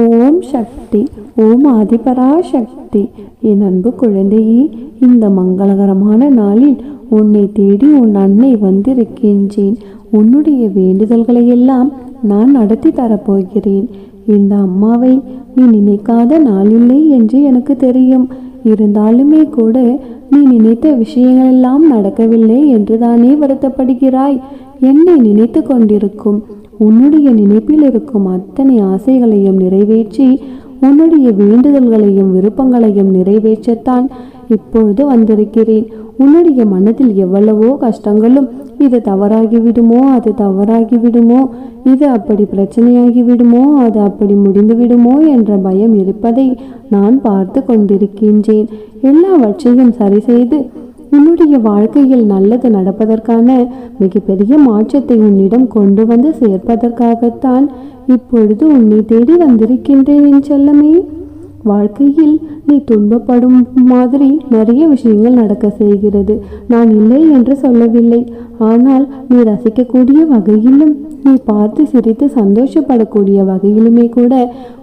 ஓம் சக்தி ஓம் ஆதிபரா சக்தி என் அன்பு குழந்தையே இந்த மங்களகரமான நாளில் உன்னை தேடி உன் அன்னை வந்திருக்கின்றேன். உன்னுடைய வேண்டுதல்களை எல்லாம் நான் நடத்தி தரப்போகிறேன். இந்த அம்மாவை நீ நினைக்காத நாளில்லை என்று எனக்கு தெரியும். இருந்தாலுமே கூட நீ நினைத்த விஷயங்கள் எல்லாம் நடக்கவில்லை என்றுதானே வருத்தப்படுகிறாய். என்னை நினைத்து கொண்டிருக்கும். உன்னுடைய நினைப்பில் இருக்கும் அத்தனை ஆசைகளையும் நிறைவேற்றி உன்னுடைய வேண்டுதல்களையும் விருப்பங்களையும் நிறைவேற்றத்தான் இப்பொழுது வந்திருக்கிறேன். உன்னுடைய மனதில் எவ்வளவோ கஷ்டங்களும் இது தவறாகிவிடுமோ அது தவறாகிவிடுமோ இது அப்படி பிரச்சனையாகிவிடுமோ அது அப்படி முடிந்துவிடுமோ என்ற பயம் இருப்பதை நான் பார்த்து கொண்டிருக்கின்றேன். எல்லாவற்றையும் சரி செய்து உன்னுடைய வாழ்க்கையில் நல்லது நடப்பதற்கான மிகப்பெரிய மாற்றத்தை உன்னிடம் கொண்டு வந்து சேர்ப்பதற்காகத்தான் இப்பொழுது உன்னை தேடி வந்திருக்கின்றேன் என் செல்லமே. வாழ்க்கையில் நீ துன்பப்படும் மாதிரி நிறைய விஷயங்கள் நடக்க செய்கிறது. நான் இல்லை என்று சொல்லவில்லை. ஆனால் நீ ரசிக்கக்கூடிய வகையிலும் நீ பார்த்து சிரித்து சந்தோஷப்படக்கூடிய வகையிலுமே கூட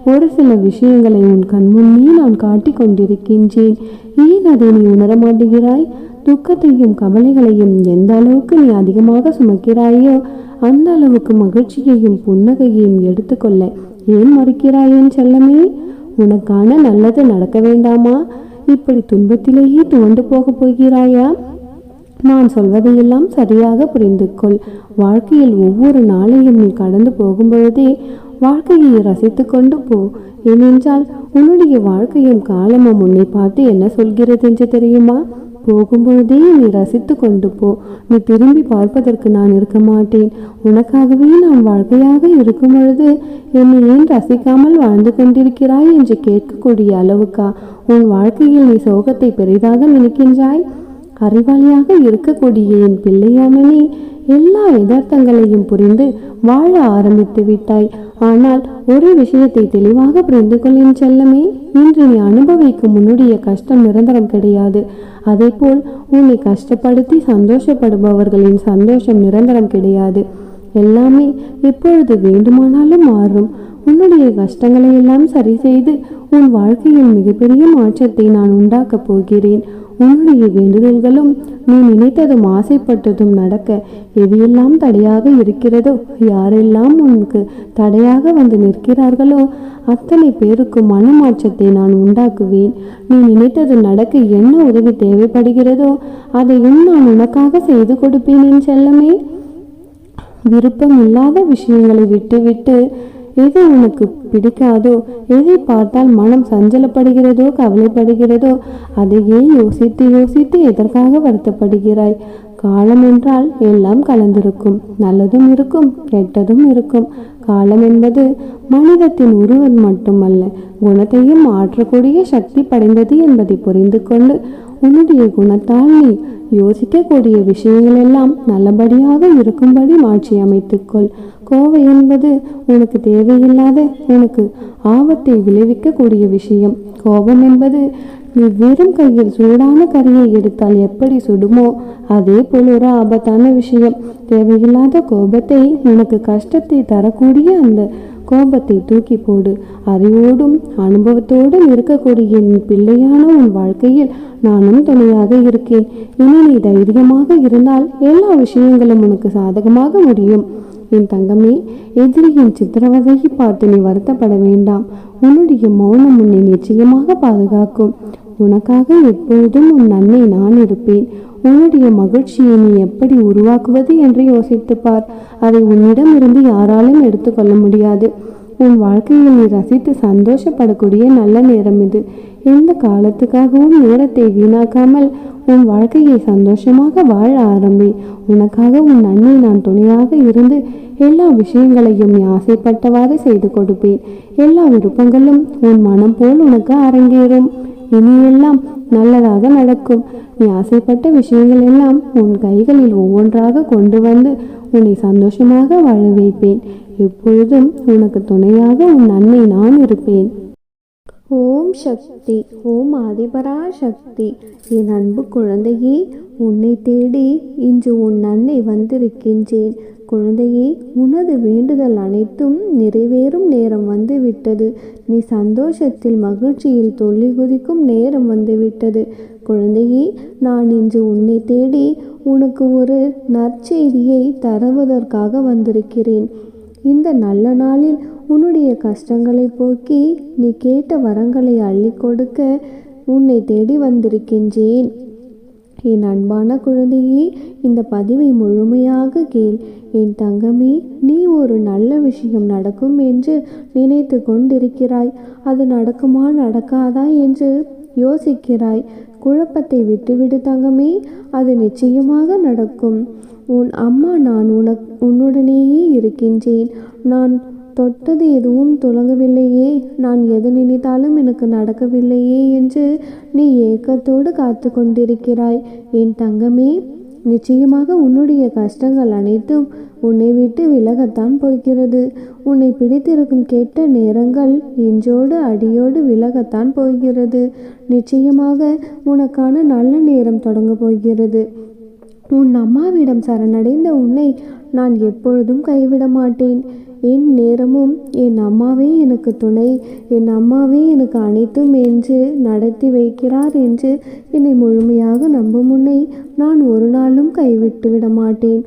ஒரு சில விஷயங்களை உன் கண்முன்னே நான் காட்டிக் கொண்டிருக்கின்றேன் ஏன் அதை நீ உணர மாட்டேகிறாய்? துக்கத்தையும் கவலைகளையும் எந்த அளவுக்கு நீ அதிகமாக சுமக்கிறாயோ அந்த அளவுக்கு மகிழ்ச்சியையும் புன்னகையையும் எடுத்துக்கொள்ள ஏன் மறுக்கிறாய் என் செல்லமே? உனக்கான நல்லது நடக்க வேண்டாமா? இப்படி துன்பத்திலேயே துவண்டு போகப் போகிறாயா? நான் சொல்வதையெல்லாம் சரியாக புரிந்து கொள் வாழ்க்கையில் ஒவ்வொரு நாளையும் நீ கடந்து போகும்பொழுதே வாழ்க்கையை ரசித்து கொண்டு போ. ஏனென்றால் உன்னுடைய வாழ்க்கையும் காலமும் உன்னை பார்த்து என்ன சொல்கிறது என்று தெரியுமா? போகும்பொழுதே நீ ரசித்து கொண்டு போ. நீ திரும்பி பார்ப்பதற்கு நான் இருக்க மாட்டேன். உனக்காகவே நான் வாழ்க்கையாக இருக்கும் பொழுது என்னை ஏன் ரசிக்காமல் வாழ்ந்து கொண்டிருக்கிறாய் என்று கேட்கக்கூடிய அளவுக்கா? உன் வாழ்க்கையில் நீ சோகத்தை பெரிதாக நினைக்கின்றாய்? அறிவாளியாக இருக்கக்கூடிய என் பிள்ளையான எல்லா யதார்த்தங்களையும் புரிந்து வாழ ஆரம்பித்து விட்டாய். ஆனால் ஒரு விஷயத்தை தெளிவாக புரிந்து கொள்ளின் செல்லமே இன்று நீ அனுபவிக்கும் உன்னுடைய கஷ்டம் நிரந்தரம் கிடையாது. அதேபோல் உன்னை கஷ்டப்படுத்தி சந்தோஷப்படுபவர்களின் சந்தோஷம் நிரந்தரம் கிடையாது. எல்லாமே எப்பொழுது வேண்டுமானாலும் மாறும். உன்னுடைய கஷ்டங்களை எல்லாம் சரி செய்து உன் வாழ்க்கையில் மிகப்பெரிய மாற்றத்தை நான் உண்டாக்கப் போகிறேன். உன்னுடைய வேண்டுதல்களும் நீ நினைத்ததும் ஆசைப்பட்டதும் நடக்க எதையெல்லாம் தடையாக இருக்கிறதோ யாரெல்லாம் உனக்கு தடையாக வந்து நிற்கிறார்களோ அத்தனை பேருக்கு மனமாற்றத்தை நான் உண்டாக்குவேன். நீ நினைத்தது நடக்க என்ன உதவி தேவைப்படுகிறதோ அதையும் நான் உனக்காக செய்து கொடுப்பேன் என் செல்லமே. விருப்பம் இல்லாத விஷயங்களை விட்டுவிட்டு எது உனக்கு பிடிக்காதோ? எதை பார்த்தால் மனம் சஞ்சலப்படுகிறதோ கவலைப்படுகிறதோ? அதையே யோசித்து யோசித்து எதற்காக வருத்தப்படுகிறாய்? காலம் என்றால் எல்லாம் கலந்திருக்கும். நல்லதும் இருக்கும் கெட்டதும் இருக்கும். காலம் என்பது மனிதத்தின் உருவம் மட்டுமல்ல குணத்தையும் மாற்றக்கூடிய சக்தி படைந்தது என்பதை புரிந்து கொண்டு உன்னுடைய குணத்தால் நீ யோசிக்கக்கூடிய விஷயங்கள் எல்லாம் நல்லபடியாக இருக்கும்படி மாற்றி அமைத்துக்கொள். கோவை என்பது உனக்கு தேவையில்லாத உனக்கு ஆபத்தை விளைவிக்கக்கூடிய விஷயம். கோபம் என்பது நீ வெறும் கையில் சூடான கரியை எடுத்தால் எப்படி சுடுமோ அதே போல் ஒரு ஆபத்தான விஷயம். தேவையில்லாத கோபத்தை உனக்கு கஷ்டத்தை தரக்கூடிய அந்த கோபத்தை தூக்கி போடு. அறிவோடும் அனுபவத்தோடும் இருக்கக்கூடிய என் பிள்ளையான உன் வாழ்க்கையில் நானும் துணையாக இருக்கேன். இனி நீ தைரியமாக இருந்தால் எல்லா விஷயங்களும் உனக்கு சாதகமாக முடியும். என் தங்கமே எதிரியின் சித்திரவதையை பார்த்து நீ வருத்தப்பட வேண்டாம். உன்னுடைய மௌனம் உன்னை நிச்சயமாக பாதுகாக்கும். உனக்காக எப்பொழுதும் உன் நன்மை நான் இருப்பேன். உன்னுடைய மகிழ்ச்சியை நீ எப்படி உருவாக்குவது என்று யோசித்து பார் அதை உன்னிடமிருந்து யாராலும் எடுத்துக்கொள்ள முடியாது. உன் வாழ்க்கையில் நீ ரசித்து சந்தோஷப்படக்கூடிய நல்ல நேரம் இது. எந்த காலத்துக்காகவும் நேரத்தை வீணாக்காமல் உன் வாழ்க்கையை சந்தோஷமாக வாழ ஆரம்பி. உனக்காக உன் நன்மை நான் துணையாக இருந்து எல்லா விஷயங்களையும் நீ ஆசைப்பட்டவாறு செய்து கொடுப்பேன். எல்லா விருப்பங்களும் உன் மனம் போல் உனக்கு அரங்கேறும். இனியெல்லாம் நல்லதாக நடக்கும். நீ ஆசைப்பட்ட விஷயங்கள் எல்லாம் உன் கைகளில் ஒவ்வொன்றாக கொண்டு வந்து உன்னை சந்தோஷமாக வாழ வைப்பேன். எப்பொழுதும் உனக்கு துணையாக உன் நன்மை நான் இருப்பேன். ஓம் சக்தி ஓம் ஆதிபரா சக்தி என் அன்பு குழந்தையே உன்னை தேடி இன்று உன் அன்னை வந்திருக்கின்றேன். குழந்தையே உனது வேண்டுதல் அனைத்தும் நிறைவேறும் நேரம் வந்துவிட்டது. நீ சந்தோஷத்தில் மகிழ்ச்சியில் தொல்லி குதிக்கும் நேரம் வந்துவிட்டது. குழந்தையே நான் இன்று உன்னை தேடி உனக்கு ஒரு நற்செய்தியை தருவதற்காக வந்திருக்கிறேன். இந்த நல்ல நாளில் உன்னுடைய கஷ்டங்களை போக்கி நீ கேட்ட வரங்களை அள்ளி கொடுக்க உன்னை தேடி வந்திருக்கின்றேன். என் அன்பான குழந்தையே இந்த பதிவை முழுமையாக கேள். என் தங்கமே நீ ஒரு நல்ல விஷயம் நடக்கும் என்று நினைத்து கொண்டிருக்கிறாய். அது நடக்குமா நடக்காதா என்று யோசிக்கிறாய். குழப்பத்தை விட்டுவிடு தங்கமே அது நிச்சயமாக நடக்கும். உன் அம்மா நான் உனக் உன்னுடனேயே இருக்கின்றேன். நான் தொட்டது எதுவும் துலங்கவில்லையே நான் எது நினைத்தாலும் எனக்கு நடக்கவில்லையே என்று நீ ஏக்கத்தோடு காத்து கொண்டிருக்கிறாய். என் தங்கமே நிச்சயமாக உன்னுடைய கஷ்டங்கள் அனைத்தும் உன்னை விட்டு விலகத்தான் போகிறது. உன்னை பிடித்திருக்கும் கெட்ட நேரங்கள் இன்றோடு அடியோடு விலகத்தான் போகிறது. நிச்சயமாக உனக்கான நல்ல நேரம் தொடங்க போகிறது. உன் அம்மாவிடம் சரணடைந்த உன்னை நான் எப்பொழுதும் கைவிட மாட்டேன் என் நேரமும் என் அம்மாவே எனக்கு துணை. என் அம்மாவே எனக்கு அனைத்தும் என்று நடத்தி வைக்கிறார் என்று என்னை முழுமையாக நம்பும் முன்னை நான் ஒரு நாளும் கைவிட்டு விட மாட்டேன்.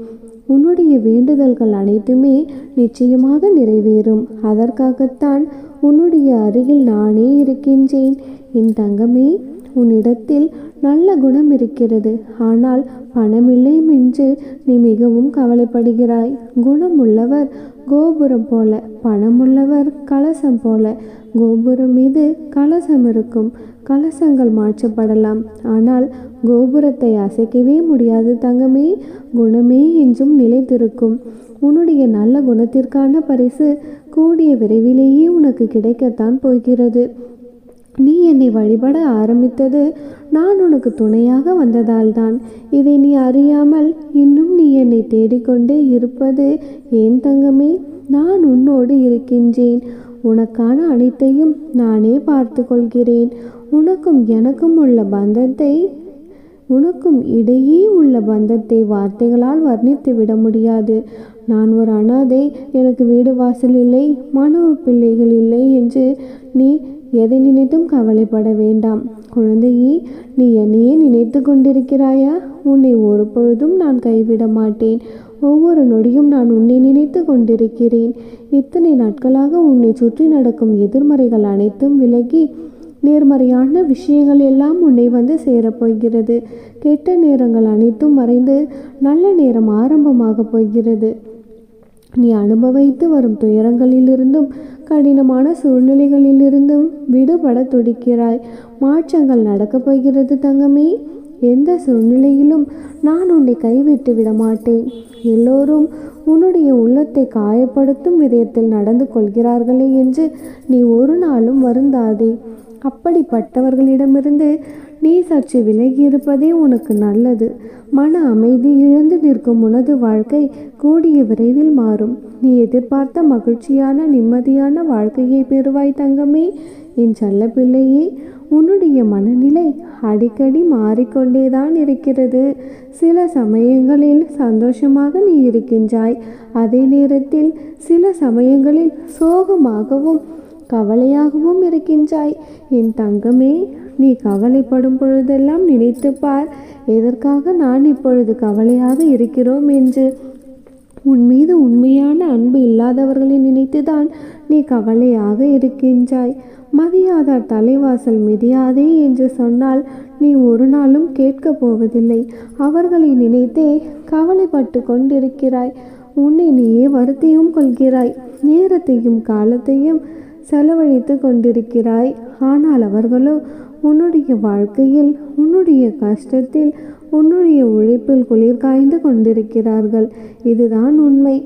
உன்னுடைய வேண்டுதல்கள் அனைத்துமே நிச்சயமாக நிறைவேறும். அதற்காகத்தான் உன்னுடைய அருகில் நானே இருக்கின்றேன். என் தங்கமே உன்னிடத்தில் நல்ல குணம் இருக்கிறது. ஆனால் பணமில்லை என்று நீ மிகவும் கவலைப்படுகிறாய். குணம் உள்ளவர் கோபுரம் போல பணமுள்ளவர் கலசம் போல. கோபுரம் மீது கலசம் இருக்கும். கலசங்கள் மாற்றப்படலாம். ஆனால் கோபுரத்தை அசைக்கவே முடியாது தங்கமே. குணமே என்றும் நிலைத்திருக்கும். உன்னுடைய நல்ல குணத்திற்கான பரிசு கூடிய விரைவிலேயே உனக்கு கிடைக்கத்தான் போகிறது. நீ என்னை வழிபட ஆரம்பித்தது நான் உனக்கு துணையாக வந்ததால்தான். இதை நீ அறியாமல் இன்னும் நீ என்னை தேடிக்கொண்டே இருப்பது ஏன் தங்கமே? நான் உன்னோடு இருக்கின்றேன். உனக்கான அனைத்தையும் நானே பார்த்து கொள்கிறேன் உனக்கும் எனக்கும் உள்ள பந்தத்தை உனக்கும் இடையே உள்ள பந்தத்தை வார்த்தைகளால் வர்ணித்து விட முடியாது. நான் ஒரு அனாதை எனக்கு வீடு வாசல் இல்லை மனோ பிள்ளைகள் இல்லை என்று நீ எதை நினைத்தும் கவலைப்பட வேண்டாம். குழந்தையே நீ என்னையே நினைத்து கொண்டிருக்கிறாயா? உன்னை ஒரு பொழுதும் நான் கைவிட மாட்டேன். ஒவ்வொரு நொடியும் நான் உன்னை நினைத்து கொண்டிருக்கிறேன். இத்தனை நாட்களாக உன்னை சுற்றி நடக்கும் எதிர்மறைகள் அனைத்தும் விலகி நேர்மறையான விஷயங்கள் எல்லாம் உன்னை வந்து சேரப்போகிறது கெட்ட நேரங்கள் அனைத்தும் மறைந்து நல்ல நேரம் ஆரம்பமாக போகிறது. நீ அனுபவித்து வரும் துயரங்களிலிருந்தும் கடினமான சூழ்நிலைகளிலிருந்தும் விடுபட துடிக்கிறாய். மாற்றங்கள் நடக்கப் போகிறது தங்கமே. எந்த சூழ்நிலையிலும் நான் உன்னை கைவிட்டு விட மாட்டேன். எல்லோரும் உன்னுடைய உள்ளத்தை காயப்படுத்தும் விதத்தில் நடந்து கொள்கிறார்களே என்று நீ ஒரு நாளும் வருந்தாதே. அப்படிப்பட்டவர்களிடமிருந்து நீ சற்று விலகி இருப்பதே உனக்கு நல்லது. மன அமைதி இழந்து நிற்கும் உனது வாழ்க்கை கூடிய விரைவில் மாறும். நீ எதிர்பார்த்த மகிழ்ச்சியான நிம்மதியான வாழ்க்கையை பெறுவாய் தங்கமே. என் செல்ல பிள்ளையே உன்னுடைய மனநிலை அடிக்கடி மாறிக்கொண்டேதான் இருக்கிறது. சில சமயங்களில் சந்தோஷமாக நீ இருக்கின்றாய். அதே நேரத்தில் சில சமயங்களில் சோகமாகவும் கவலையாகவும் இருக்கின்றாய். என் தங்கமே நீ கவலைப்படும் பொழுதெல்லாம் நினைத்து பார் எதற்காக நான் இப்பொழுது கவலையாக இருக்கிறோம் என்று? உன் மீது உண்மையான அன்பு இல்லாதவர்களை நினைத்துதான் நீ கவலையாக இருக்கின்றாய். மதியாதார் தலைவாசல் மிதியாதே என்று சொன்னால் நீ ஒரு நாளும் கேட்கப் போவதில்லை. அவர்களை நினைத்தே கவலைப்பட்டு கொண்டிருக்கிறாய். உன்னை நீயே வருத்தியும் கொள்கிறாய். நேரத்தையும் காலத்தையும் செலவழித்து கொண்டிருக்கிறாய். ஆனால் அவர்களோ உன்னுடைய வாழ்க்கையில் உன்னுடைய கஷ்டத்தில் உன்னுடைய உழைப்பில் குளிர் காய்ந்து கொண்டிருக்கிறார்கள். இதுதான் உண்மை.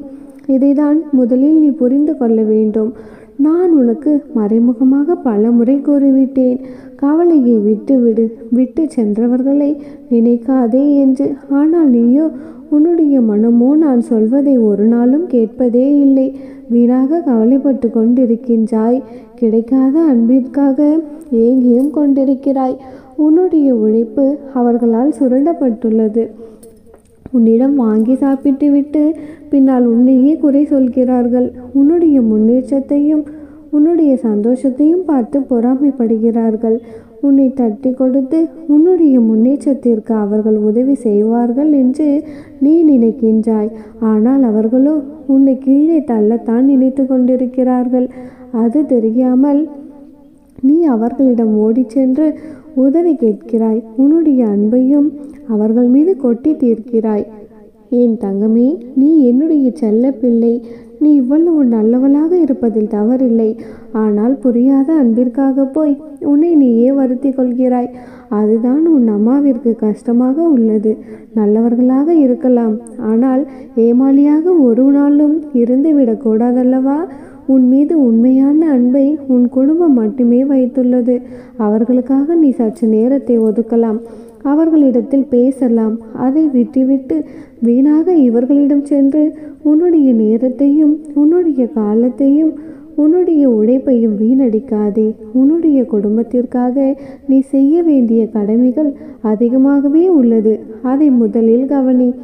இதைதான் முதலில் நீ புரிந்து கொள்ள வேண்டும். நான் உனக்கு மறைமுகமாக பல முறை கூறிவிட்டேன். கவலையை விட்டுவிடு. விட்டு சென்றவர்களை நினைக்காதே என்று. ஆனால் நீயோ உன்னுடைய மனமோ நான் சொல்வதை ஒரு நாளும் கேட்பதே இல்லை. வீணாக கவலைப்பட்டு கொண்டிருக்கின்றாய். கிடைக்காத அன்பிற்காக ஏங்கியும் கொண்டிருக்கிறாய். உன்னுடைய உழைப்பு அவர்களால் சுரண்டப்பட்டுள்ளது. உன்னிடம் வாங்கி சாப்பிட்டு விட்டு பின்னால் உன்னையே குறை சொல்கிறார்கள். உன்னுடைய முன்னேற்றத்தையும் உன்னுடைய சந்தோஷத்தையும் பார்த்து பொறாமைப்படுகிறார்கள். உன்னை தட்டி கொடுத்து உன்னுடைய முன்னேற்றத்திற்கு அவர்கள் உதவி செய்வார்கள் என்று நீ நினைக்கின்றாய். ஆனால் அவர்களோ உன்னை கீழே தள்ளத்தான் நினைத்து கொண்டிருக்கிறார்கள். அது தெரியாமல் நீ அவர்களிடம் ஓடிச் சென்று உதவி கேட்கிறாய். உன்னுடைய அன்பையும் அவர்கள் மீது கொட்டி தீர்க்கிறாய். ஏன் தங்கமே நீ என்னுடைய செல்ல பிள்ளை நீ இவ்வளவு நல்லவளாக இருப்பதில் தவறில்லை. ஆனால் புரியாத அன்பிற்காக போய் உன்னை நீயே வருத்தி கொள்கிறாய். அதுதான் உன் அம்மாவிற்கு கஷ்டமாக உள்ளது. நல்லவர்களாக இருக்கலாம். ஆனால் ஏமாளியாக ஒரு நாளும் இருந்துவிடக் கூடாதல்லவா? உன் மீது உண்மையான அன்பை உன் குடும்பம் மட்டுமே வைத்துள்ளது. அவர்களுக்காக நீ சற்று நேரத்தை ஒதுக்கலாம். அவர்களிடத்தில் பேசலாம். அதை விட்டுவிட்டு வீணாக இவர்களிடம் சென்று உன்னுடைய நேரத்தையும் உன்னுடைய காலத்தையும் உன்னுடைய உழைப்பையும் வீணடிக்காதே. உன்னுடைய குடும்பத்திற்காக நீ செய்ய வேண்டிய கடமைகள் அதிகமாகவே உள்ளது. அதை முதலில் கவனி.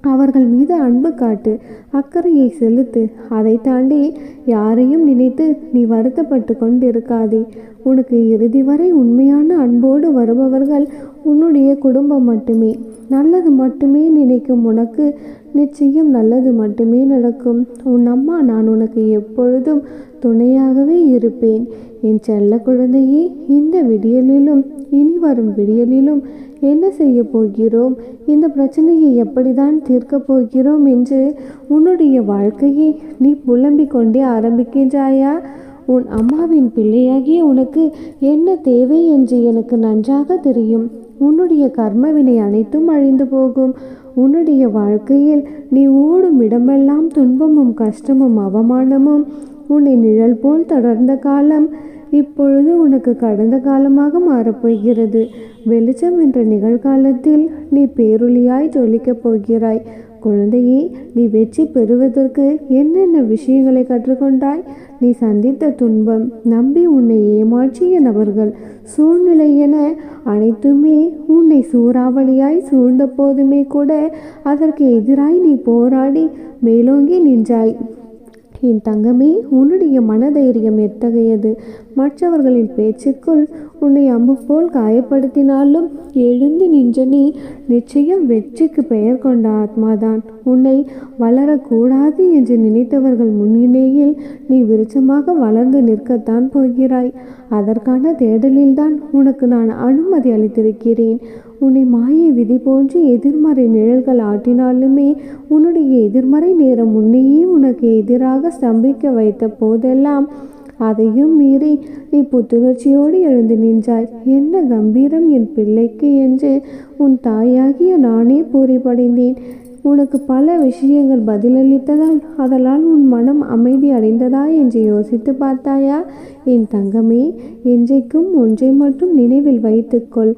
அவர்கள் மீது அன்பு காட்டு அக்கறையை செலுத்து. அதை தாண்டி யாரையும் நினைத்து நீ வருத்தப்பட்டு கொண்டிருக்காதே. உனக்கு இறுதி வரை உண்மையான அன்போடு வருபவர்கள் உன்னுடைய குடும்பம் மட்டுமே. நல்லது மட்டுமே நினைக்கும் உனக்கு நிச்சயம் நல்லது மட்டுமே நடக்கும். உன் அம்மா நான் உனக்கு எப்பொழுதும் துணையாகவே இருப்பேன். என் செல்ல குழந்தையே இந்த விடியலிலும் இனி வரும் விடியலிலும் என்ன செய்ய போகிறோம்? இந்த பிரச்சனையை எப்படிதான் தீர்க்கப் போகிறோம் என்று உன்னுடைய வாழ்க்கையை நீ புலம்பிக் கொண்டே ஆரம்பிக்கின்றாயா? உன் அம்மாவின் பிள்ளையாகிய உனக்கு என்ன தேவை என்று எனக்கு நன்றாக தெரியும். உன்னுடைய கர்மவினை அனைத்தும் அழிந்து போகும். உன்னுடைய வாழ்க்கையில் நீ ஓடும் இடமெல்லாம் துன்பமும் கஷ்டமும் அவமானமும் உன்னை நிழல் போல் தொடர்ந்த காலம். இப்பொழுது உனக்கு கடந்த காலமாக மாறப்போகிறது. வெளிச்சம் என்ற நிகழ்காலத்தில் நீ பேருளியாய் ஜொலிக்கப் போகிறாய். குழந்தையே நீ வெற்றி பெறுவதற்கு என்னென்ன விஷயங்களை கற்றுக்கொண்டாய்? நீ சந்தித்த துன்பம் நம்பி உன்னை ஏமாற்றிய நபர்கள் சூழ்நிலை என அனைத்துமே உன்னை சூறாவளியாய் சூழ்ந்த போதுமே கூட அதற்கு எதிராய் நீ போராடி மேலோங்கி நின்றாய். என் தங்கமே உன்னுடைய மனதைரியம் எத்தகையது? மற்றவர்களின் பேச்சுக்குள் உன்னை அம்பு போல் காயப்படுத்தினாலும் எழுந்து நின்ற நீ நிச்சயம் வெற்றிக்கு பெயர் கொண்ட ஆத்மாதான். உன்னை வளரக்கூடாது என்று நினைத்தவர்கள் முன்னிலையில் நீ விருச்சமாக வளர்ந்து நிற்கத்தான் போகிறாய். அதற்கான தேடலில்தான் உனக்கு நான் அனுமதி அளித்திருக்கிறேன். உன்னை மாயை விதி போன்று எதிர்மறை நிழல்கள் ஆட்டினாலுமே உன்னுடைய எதிர்மறை நேரம் உன்னையே உனக்கு எதிராக ஸ்தம்பிக்க வைத்த போதெல்லாம் அதையும் மீறி நீ புத்துணர்ச்சியோடு எழுந்து நின்றாய். என்ன கம்பீரம் என் பிள்ளைக்கு என்று உன் தாயாகிய நானே பூரிப்படைந்தேன். உனக்கு பல விஷயங்கள் பதிலளித்ததால் அதனால் உன் மனம் அமைதி அடைந்ததா என்று யோசித்து பார்த்தாயா? என் தங்கமே என்றைக்கும் ஒன்றை மட்டும் நினைவில் வைத்துக்கொள்.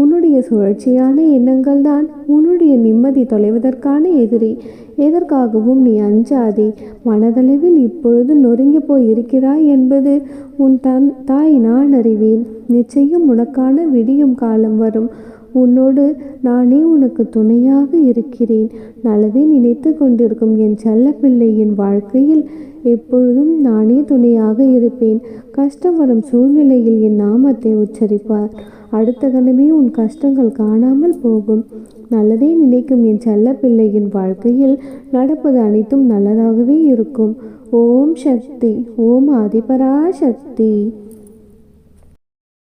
உன்னுடைய சுழற்சியான எண்ணங்கள் தான் உன்னுடைய நிம்மதி தொலைவதற்கான எதிரி. எதற்காகவும் நீ அஞ்சாதே. மனதளவில் இப்பொழுது நொறுங்கி போய் இருக்கிறாய் என்பது உன் தன் தாய் நான் அறிவேன். நிச்சயம் உனக்கான விடியும் காலம் வரும். உன்னோடு நானே உனக்கு துணையாக இருக்கிறேன். நல்லதை நினைத்து கொண்டிருக்கும் என் செல்ல பிள்ளையின் வாழ்க்கையில் எப்பொழுதும் நானே துணையாக இருப்பேன். கஷ்டம் வரும் சூழ்நிலையில் என் நாமத்தை உச்சரிப்பார். அடுத்த கணமே உன் கஷ்டங்கள் காணாமல் போகும். நல்லதே நினைக்கும் என் செல்ல பிள்ளையின் வாழ்க்கையில் நடப்பது அனைத்தும் நல்லதாகவே இருக்கும். ஓம் சக்தி ஓம் ஆதிபரா சக்தி